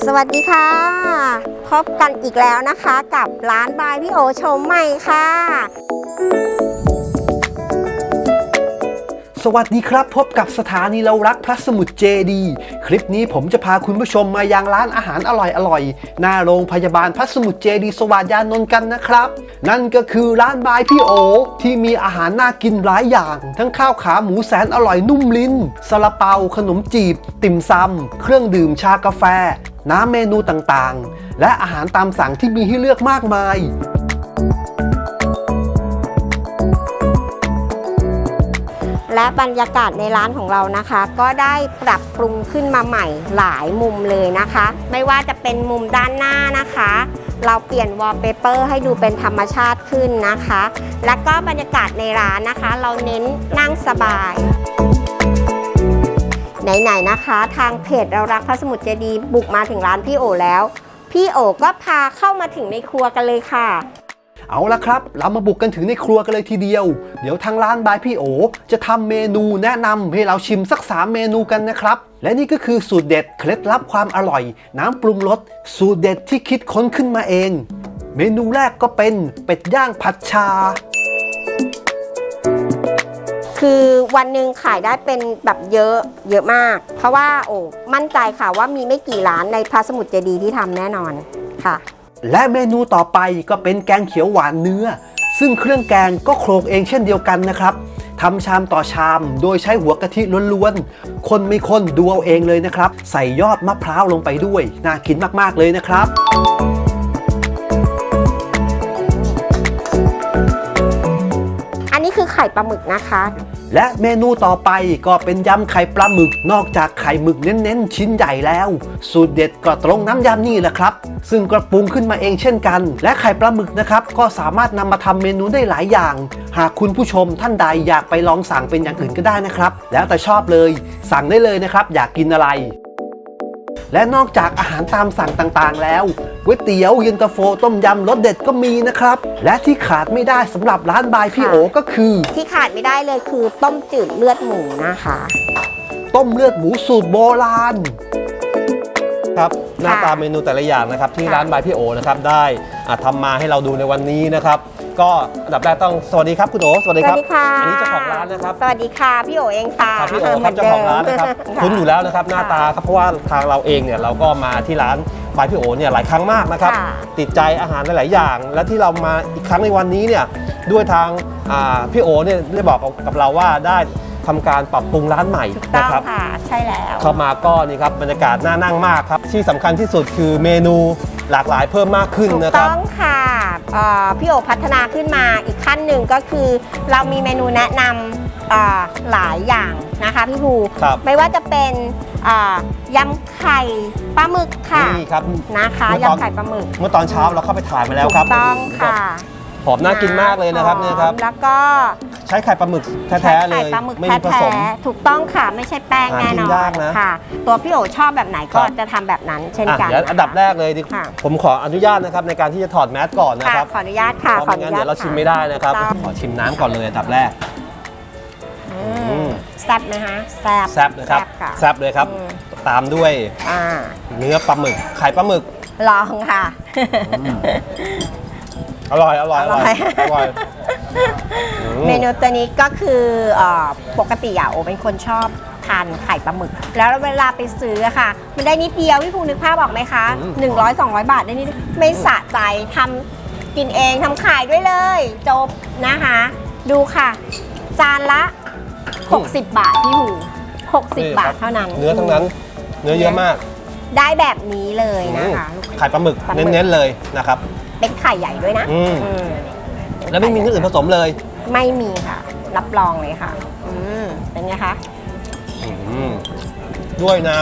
สวัสดีค่ะ พบกันอีกแล้วนะคะกับร้านบายพี่โอชมใหม่ค่ะ สวัสดีครับพบกับสถานีเรารักพระสมุทรเจดี คลิปนี้ผมจะพาคุณผู้ชมมายังร้านอาหารอร่อยๆ หน้าโรงพยาบาลพระสมุทรเจดี สวัสดยานนท์กันนะครับ นั่นก็คือร้านบายพี่โอ ที่มีอาหารน่ากินหลายอย่าง ทั้งข้าวขาหมูแสนอร่อยนุ่มลิ้นซาลาเปาขนมจีบ ติ่มซำเครื่องดื่มชากาแฟ น้ำเมนูต่างๆ และอาหารตามสั่งที่มีให้เลือกมากมาย และบรรยากาศในร้านของเรานะคะ ก็ได้ปรับปรุงขึ้นมาใหม่หลายมุมเลยนะคะ ไม่ว่าจะเป็นมุมด้านหน้านะคะ เราเปลี่ยนวอลเปเปอร์ให้ดูเป็นธรรมชาติขึ้นนะคะ แล้วก็บรรยากาศในร้านนะคะ เราเน้นนั่งสบาย ไหนๆนะคะ ทางเพจเรารักพระสมุทรเจดีบุกมาถึงร้านพี่โอแล้ว พี่โอก็พาเข้ามาถึงในครัวกันเลยค่ะ เอาละครับ เรามาบุกกันถึงในครัวกันเลยทีเดียว เดี๋ยวทางร้านบายพี่โอ จะทำเมนูแนะนำให้เราชิมสัก 3 เมนูกันนะครับ และนี่ก็คือสูตรเด็ดเคล็ดลับความอร่อย น้ำปรุงรสสูตรเด็ดที่คิดค้นขึ้นมาเอง เมนูแรกก็เป็นเป็ดย่างผัดชา คือวันหนึ่งขายได้เป็นแบบเยอะเยอะมาก เพราะว่าโอ้มั่นใจค่ะว่ามีไม่กี่ร้านในพระสมุทรเจดีย์ที่ทำแน่นอนค่ะ และเมนูต่อไปก็เป็นแกงเขียวหวานเนื้อ ซึ่งเครื่องแกงก็โครกเองเช่นเดียวกันนะครับทำชามต่อชามโดยใช้หัวกะทิล้วนๆ คนไม่คนดูเอาเองเลยนะครับ ใส่ยอดมะพร้าวลงไปด้วย น่ากินมากๆเลยนะครับ ข่ปลาหมึกนะคะ และเมนูต่อไปก็เป็นยำไข่ปลาหมึก นอกจากไข่หมึกเน้นๆ ชิ้นใหญ่แล้ว สูตรเด็ดก็ตรงน้ำยำนี่แหละครับ ซึ่งกระปรุงขึ้นมาเองเช่นกัน และไข่ปลาหมึกนะครับก็สามารถนำมาทำเมนูได้หลายอย่าง หากคุณผู้ชมท่านใดอยากไปลองสั่งเป็นอย่างอื่นก็ได้นะครับ แล้วแต่ชอบเลย สั่งได้เลยนะครับ อยากกินอะไรและนอกจากอาหารตามสั่งต่างๆแล้ว ก๋วยเตี๋ยวเย็นตาโฟต้มยำรสเด็ดก็มีนะครับ และที่ขาดไม่ได้สำหรับร้านบายพี่โอก็คือ ที่ขาดไม่ได้เลยคือต้มจืดเลือดหมูนะคะ ต้มเลือดหมูสูตรโบราณครับหน้าตาเมนูแต่ละอย่างนะครับที่ค่ะร้านบายพี่โอนะครับได้อะทำมาให้เราดูในวันนี้นะครับ ก็อันดับแรกต้องสวัสดีครับคุณโอสวัสดีครับค่ะอันนี้เจ้าของร้านนะครับสวัสดีค่ะพี่โอเองค่ะครับพี่โอครับเจ้าของร้านนะครับะคุ้นอยู่แล้วนะครับหน้าตาครับเพราะว่าทางเราเองเนี่ยเราก็มาที่ร้าน บายพี่โอเนี่ยหลายครั้งมากนะครับ ค่ะติดใจอาหารหลาย ๆ อย่าง และที่เรามาอีกครั้งในวันนี้เนี่ยด้วยทางอ่าพี่โอเนี่ยได้บอกกับเราว่าได้ทำการปรับปรุงร้านใหม่ถูกต้อนะงครับ ค่ะ ใช่แล้ว เข้ามาก็นี่ครับบรรยากาศน่านั่งมากครับ ที่สำคัญที่สุดคือเมนูหลากหลายเพิ่มมากขึ้นถูกนะครับ ต้องค่ะเอ่อพี่โอพัฒนาขึ้นมาอีกขั้นหนึ่งก็คือ เรามีเมนูแนะนำเอ่อหลายอย่างนะคะพี่ภูครับ ไม่ว่าจะเป็นเอ่อยำไข่ปลาหมึกค่ะนี่ครับนะคะเมื่อตอนยำไข่ปลาหมึก เมื่อตอนเช้าเราเข้าไปถ่ายมาแล้วครับถูกต้องค่ะหอมน่ากินมากเลยนะครับเนี่ยครับ แล้วก็ใช้ไข่ปลาหมึกแท้ๆใช้เลไข่ยปลาหมึกไม่แท้มีผสมๆถูกต้องค่ะไม่ใช่แป้งหาแน่กินนอนยากนะค่ะ ตัวพี่โอชอบแบบไหนก็ครับจะทำแบบนั้นเช่นอะกันเดี๋ยวอันดับแรกเลยดิค่ะผมขออนุญาตนะครับในการที่จะถอดแมสก่อนนะค่ะครับขออนุญาตค่ะเพราะขอไม่อนุงั้นญาตเดี๋ยวเราชิมไม่ค่ะได้นะครับถูกต้องขอชิมน้ำก่อนเลยอันดับแรกอือืมม แซ่บไหมคะแซ่บแซ่บนะครับค่ะแซ่บเลยครับ อืมตามด้วยอ่าเนื้อปลาหมึกไข่ปลาหมึก ลองค่ะอร่อยอร่อยอร่อยอร่อย อืม เมนูตัวนี้ก็คือเอ่อปกติอะโอเป็นคนชอบทานไข่ปลาหมึก แล้วเวลาไปซื้ออะค่ะ มันได้นิดเดียวพี่ภูนึกภาพออกไหมคะ100 200 บาทได้นิดไม่สะใจทำกินเองทำขายด้วยเลย จบนะคะ ดูค่ะ จานละ 60 บาทพี่หู60 บาทเท่านั้นเนื้อทั้งนั้น เนื้อเยอะมาก ได้แบบนี้เลยนะคะไข่ปลาหมึกปลาหมึกเน้นๆเลยนะครับ เป็นไข่ใหญ่ด้วยนะอืมอืมแล้วไม่มีเครื่องอื่นผสมเลย ไม่มีค่ะ รับรองเลยค่ะอืมเป็นไงคะอืมด้วยน้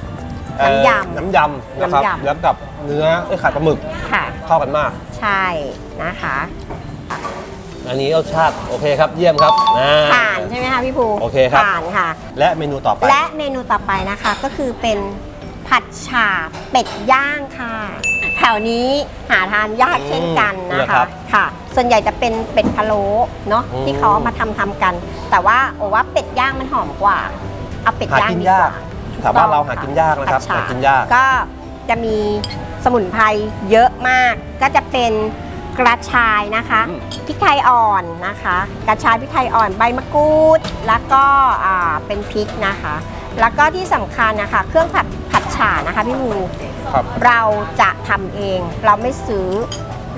ำเอ่อน้ำยำน้ำยำนะครับน้ำยำแล้วกับเนื้อเอ้ยไข่ปลาหมึกค่ะเข้ากันมาก ใช่นะคะ อันนี้รสชาติโอเคครับเยี่ยมครับอ่า ผ่านใช่ไหมคะพี่ภูโอเคครับ ผ่านค่ะ และเมนูต่อไป และเมนูต่อไปนะคะก็คือเป็นผัดฉ่าเป็ดย่างค่ะ แถวนี้หาทานยากเช่นกันนะเหรอคคะรับค่ะ ส่วนใหญ่จะเป็นเป็ดพะโล้เนาะอืมที่เขาเอามาทำทำกัน แต่ว่าโอว่าเป็ดย่างมันหอมกว่า เอาเป็ดหาย่างกินดีกยากว่าถามว่าเราหากินยากนะครับผัดฉ่หากินยาก ก็จะมีสมุนไพรเยอะมาก ก็จะเป็น กระชายนะคะอืม พริกไทยอ่อนนะคะ กระชายพริกไทยอ่อนใบมะกรูด แล้วก็อ่าเป็นพริกนะคะ แล้วก็ที่สำคัญนะคะ เครื่องผัดผัดฉ่านะคะพี่มูครับ เราจะทำเอง เราไม่ซื้อ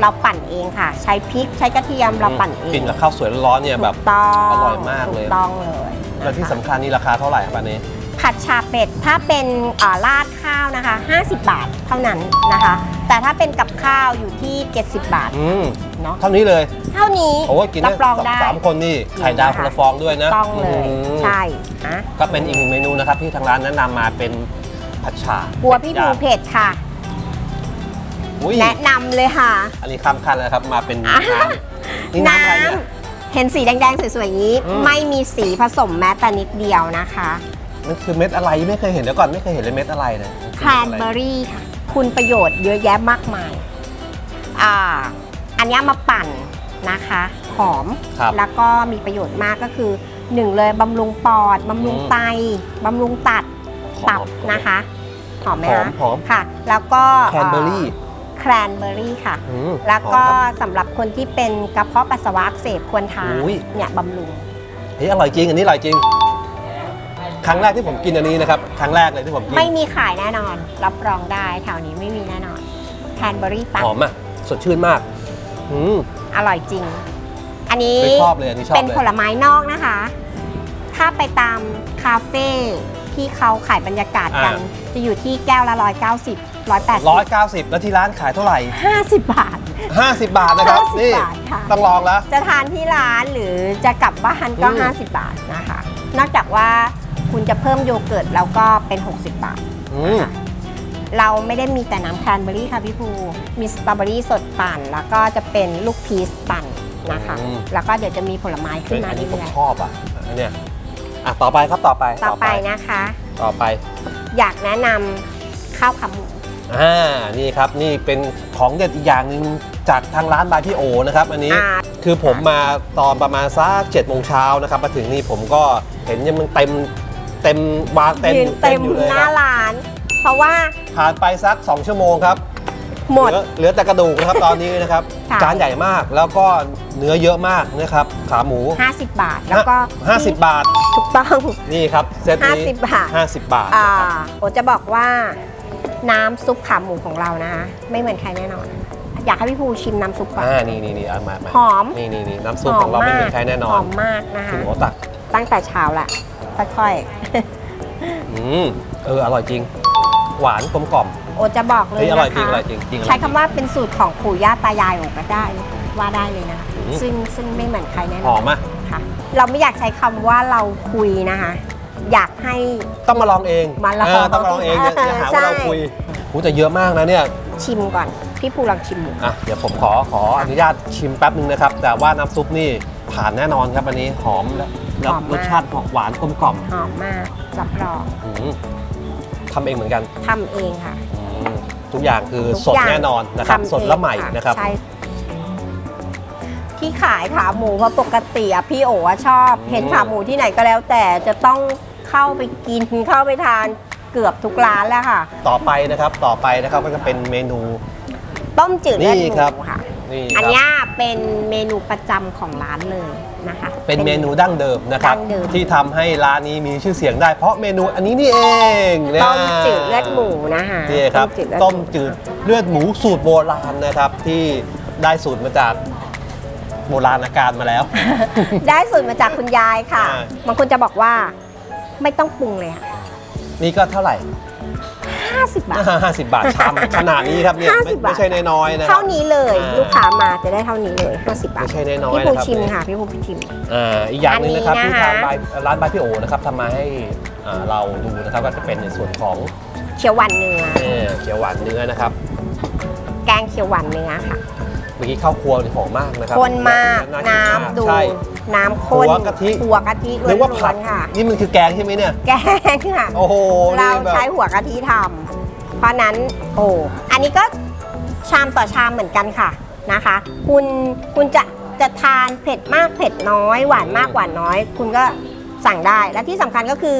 เราปั่นเองค่ะ ใช้พริกใช้กระเทียมเราปั่นเองกินกับข้าวสวยร้อนๆเนี่ยแบบ ถูกต้องอร่อยมากเลย ถูกต้องเลยและที่สำคัญนี่ราคาเท่าไหร่ครับอันนี้ ผัดชาเป็ดถ้าเป็นอ่าราด ข้าวนะคะ 50 บาทเท่านั้นนะคะ แต่ถ้าเป็นกับข้าวอยู่ที่ 70 บาท อืมเนาะ เท่านี้เลย เท่านี้โอ้ยกินรัได้บรองได้ สามคนนี่ไข่ดาวคนละฟองด้วยนะต้องเลย อืมใช่นะก็เป็นอีกหนึ่งเมนูนะครับที่ทางร้านแนะนำมาเป็นผัดฉ่ากลัวพี่ภูเผ็ดค่ะ อุ้ยแนะนำเลยค่ะ อันนี้ข้ามขั้นแล้วครับมาเป็นอะน้ำนี่น้ำอะไรเนี่ย เห็นสีแดงๆ สวยๆอย่างนี้ อืม ไม่มีสีผสมแม้แต่นิดเดียวนะคะ มันคือเม็ดอะไรไม่เคยเห็นเดี๋ยวก่อนไม่เคยเห็นเลยเม็ดอะไรนะแครนเบอรี่ค่ะ คุณประโยชน์เยอะแยะมากมาย อ่า อันเนี้ยมาปั่นนะคะ หอม ครับ แล้วก็มีประโยชน์มากก็คือหนึ่งเลยบำรุงปอดบำรุงอืมไตบำรุงตัดหอมตับนะคะ หอมไหมหอมคะหอม ค่ะ แล้วก็แคนเบอรี่แครนเบอรี่ค่ะ อืมแล้วก็หอมครับ สำหรับคนที่เป็นกระเพาะปัสสาวะอักเสบควรทานอุ้ยเนี่ยบำรุง เฮ้ยอร่อยจริงอันนี้อร่อยจริงค รั้งแรกที่ผมกินอันนี้นะครับครั้งแรกเลยที่ผมกินไม่มีขายแน่นอน รับรองได้แถวนี้ไม่มีแน่นอนแคนเบอรี่ปั่นหอมอะสดชื่นมากอืมอร่อยจริง อันนี้ไม่ชอบเลยอันนี้ชอบเป็นเลยผลไม้นอกนะคะ ถ้าไปตามคาเฟ่ที่เขาขายบรรยากาศกัน จะอยู่ที่แก้วละ190 180ร้อยเก้าสิบแล้วที่ร้านขายเท่าไหร่50บาท50บาทนะครับ50นี่บาทค่ะต้องลองแล้ว จะทานที่ร้านหรือจะกลับบ้านก็อืม50บาทนะคะ นอกจากว่า คุณจะเพิ่มโยเกิร์ตแล้วก็เป็น 60 บาทอืมเราไม่ได้มีแต่น้ำแครนเบอรี่ค่ะพี่ภู มีสตรอเบอรี่สดปั่น แล้วก็จะเป็นลูกพีชปั่นนะคะ อืม แล้วก็เดี๋ยวจะมีผลไม้ขึ้เป็นนมาอันนี้ผมเรื่อยชอบอะอันเนี้ยอะต่อไปครับต่อไปๆต่อไปนะคะ ต่อไปอยากแนะนำข้าวขาหมูอ่านี่ครับนี่เป็นของเด็ดอีกอย่างหนึ่งจากทางร้านบายพี่โอนะครับ อันนี้ อ่า คือผมมาตอนประมาณสักเจ็ดโมงเช้านะครับมาถึงนี่ผมก็เห็นยังมันเต็ม เต็มวางเต็มยืนเต็มอยู่เลยหคน้ารับร้าน เพราะว่า ผ่านไปสัก 2 ชั่วโมงครับหมดเหลือเหลือแต่กระดูกนะครับ ตอนนี้นะครับค่ะ จานใหญ่มากแล้วก็เนื้อเยอะมากนะครับขาหมู50 บาท แล้วก็50บาทถูกต้อง นี่ครับเซตนี้50บาท50บาทอ่านะครับโอจะบอกว่าน้ำซุปขาหมูของเรานะคะไม่เหมือนใครแน่นอน อยากให้พี่ภูชิมน้ำซุปก่อน อ่านี่นี่นี่เอามามาหอม นี่นี่นี่น้ำซุปของเราไม่เหมือนใครแน่นอหนอมมากนะคะคุณโอตักตั้งแต่เช้าแหละ ค่อยอืมเอออร่อยจริง หวานกลมกล่อม ๆ โอจะบอกเลยเฮ้ยอร่อยนะจริงคะอร่อยจริงจริงใช้คำว่าเป็นสูตรของปู่ย่าตายายโอก็ได้ว่าได้เลยนะ อืม ซึ่งซึ่งไม่เหมือนใครแน่นหออนมอะค่ะ เราไม่อยากใช้คำว่าเราคุยนะคะ อยากให้ ต้องมาลองเองมาลองเต้องมาลองเองอย่าอย่าหาว่าเราใช่ คุยหูแต่เยอะมากนะเนี่ยชิมก่อน พี่ภูลองชิมหมู อะเดี๋ยวผมขอขออนุญาตชิมแป๊บนึงนะครับ แต่ว่าน้ำซุปนี่ ผ่านแน่นอนครับอันนี้หอมและแล้วรสชาติหวานกลมกล่อมหอมมากรับรองอืมทำเองเหมือนกันทำเองค่ะอืมทุกอย่างคือทุกสดอย่างแน่นอนนะครับ ทำสดและเองใหม่นะครับ ใช่ที่ขายขาหมูเพราะปกติอะพี่โออะชอบ อืม เห็นขาหมูที่ไหนก็แล้ว แต่จะต้องเข้าไปกินเข้าไปทานเกือบทุกร้านแล้วค่ะ ต่อไปนะครับต่อไปนะครับก็จะเป็นเมนู ต้มจืดเลือดนี่หครับ มูค่ะ นี่อันครับ เนี้ยเป็นเมนูประจำของร้านเลยนะคะ เป็นเมนูดั้งเดิมนะครับ ดั้งเดิม ที่ทำให้ร้านนี้มีชื่อเสียงได้ เพราะเมนูอันนี้นี่เองนะต้มจืดเลือดหมูนะคะนี่ครับจืดเลือดต้มจืดเลือดหมูสูตรโบราณนะครับ ที่ได้สูตรมาจากโบราณการมาแล้ว ได้สูตรมาจากคุณยายค่ะ อ่า บางคนจะบอกว่าไม่ต้องปรุงเลยค่ะนี่ก็เท่าไหร่ 50 บาท 50 บาทชามขนาดนี้ครับเนี่ยไม่50บาท ไม่ใช่น้อยๆนะครัเท่านี้เลยอ่า ลูกค้ามาจะได้เท่านี้เลย 50 บาท ไม่ใช่น้อยๆพี่ภูนะครับชิมค่ะ พี่ภูชิม อ่าอีกอย่างหนึงนะครับอันนี้ที่นะคะทางบายร้านบายพี่โอนะครับทำมาให้อ่าเราดูนะครับก็จะเป็นในส่วนของเขียวหวานเนื้อ เอ่อเขียวหวานเนื้อนะครับ แกงเขียวหวานเนื้อค่ะเมื่อกี้ข้าวครัวนี่หอมมากนะครับข้นมากกิน้ำมากดู ใช่ น้ำข้นหัวกะทิ หัวกะทิล้นึกว่าวนผัดๆค่ะ นี่มันคือแกงใช่ไหมเนี่ย แกงค่ะ โอ้โหเรานี่แบบ ใช้หัวกะทิทำ เพราะนั้นโอ้อันนี้ก็ชามต่อชามเหมือนกันค่ะนะคะ คุณคุณจะจะทานเผ็ดมากเผ็ดน้อย หวานมากหวานน้อย คุณก็สั่งได้และที่สำคัญก็คือ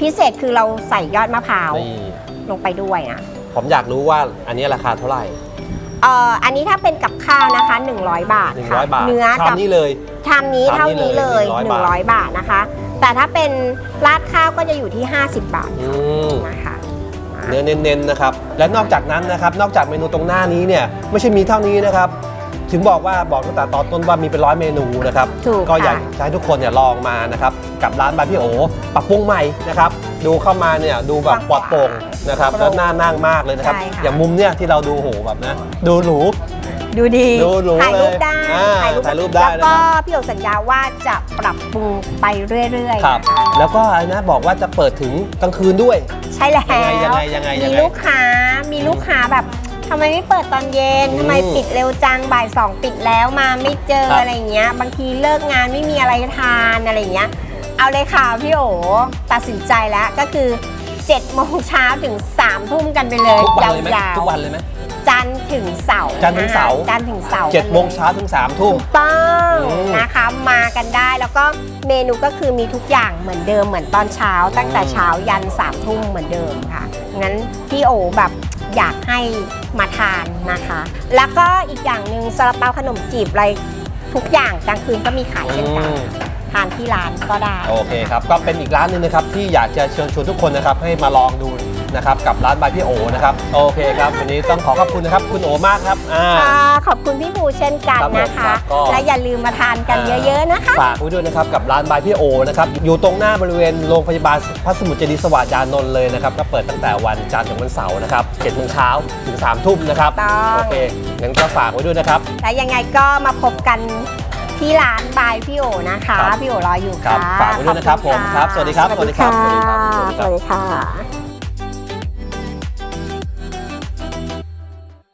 พิเศษคือเราใส่ยอดมะพร้าวนี่ลงไปด้วยนะผมอยากรู้ว่าอันนี้ราคาเท่าไหร่ เอ่ออันนี้ถ้าเป็นกับข้าวนะคะ 100 บาทค่ะ100 บาทเนื้อชามกับนี้เลย ชามนี้ชามเท่านี้นี้เลเลยย 100 100 บาทนะคะ แต่ถ้าเป็นราดข้าวก็จะอยู่ที่ 50 บาทอืมนะคะ เนื้อเน้นๆนะครับ และนอกจากนั้นนะครับนอกจากเมนูตรงหน้านี้เนี่ยไม่ใช่มีเท่านี้นะครับ ถึงบอกว่าบอกตั้งแต่ตอนต้นว่ามีเป็นร้อยเมนูนะครับถูกก็อยากค่ะ จะให้ทุกคนเนี่ยลองมานะครับกับร้านบายพี่โอปรับปรุงใหม่นะครับดูเข้ามาเนี่ยดูแบบปลอดโปร่งนะครับโปร่งแล้วน่านั่งมากเลยนะครับ ใช่ค่ะ อย่างมุมเนี่ยที่เราดูโหแบบนะดูหรู ดูดีดูหรูถ่ายรูปได้เลยอ่าถ่ายรูปได้แล้วก็นะครับ พี่โอสัญญาว่าจะปรับปรุงไปเรื่อยครับๆนะคะแล้วก็อะไรนะบอกว่าจะเปิดถึงกลางคืนด้วย ใช่แล้วยังไงยังไงยังไงมีลูกค้ามีลูกค้าแบบทำไมไม่เปิดตอนเย็นอืมทำไมปิดเร็วจังบ่ายสองปิดแล้วมาไม่เจอครับ อะไรเงี้ย บางทีเลิกงานไม่มีอะไรทานอะไรเงี้ย เอาเลยค่ะพี่โอตัดสินใจแล้วก็คือ 7โมงเช้าถึง3ทุ่มกันไปเลยทุกวันเลยไหมยาวทุกวันเลยไหม ๆจันทร์ถึงเสาร์จันทร์ถึงเสาร์นะคะจันทร์ถึงเสาร์เจ็ดโมงเช้าถึงสามทุ่มถูกต้องอืม นะคะมากันได้แล้วก็เมนูก็คือมีทุกอย่างเหมือนเดิมเหมือนตอนเช้า ตั้งแต่เช้ายันสามทุ่มเหมือนเดิมค่ะงั้นพี่โอแบบอยากให้มาทานนะคะ แล้วก็อีกอย่างหนึ่งซาลาเปาขนมจีบอะไรทุกอย่างกลางคืนก็มีขายเช่นกัน อืม ทานที่ร้านก็ได้ โอเคครับ ก็เป็นอีกร้านหนึงนะครับที่อยากจะเชิญชวนทุกคนนะครับให้มาลองดูนะครับกับร้านบายพี่โอนะครับโอเคครับวันนี้ต้องขอขอบคุณนะครับคุณโอมากครับอ่า ค่ะขอบคุณพี่ภูเช่นกันครับผมนะคะครับก็ และอย่าลืมมาทานกันเยอะๆนะคะ ฝากไว้ด้วยนะครับกับร้านบายพี่โอนะครับอยู่ตรงหน้าบริเวณโรงพยาบาลพระสมุทรเจดีย์สวัสดิ์ยานนท์เลยนะครับก็เปิดตั้งแต่วันจันทร์ถึงวันเสาร์นะครับเจ็ดโมงเช้าถึง3ามทุ่มนะครับต้อง โอเคงั้นก็ฝากไว้ด้วยนะครับ และยังไงก็มาพบกัน ที่ร้านบายพี่โอนะคะ ครับ พี่โอรออยู่ครัค่ะบฝากไว้ด้วยนะครับขอณผมครับ สวัสดีครับ สวัสดีค่ะ สวัสดีครับสวัสดีค่ะ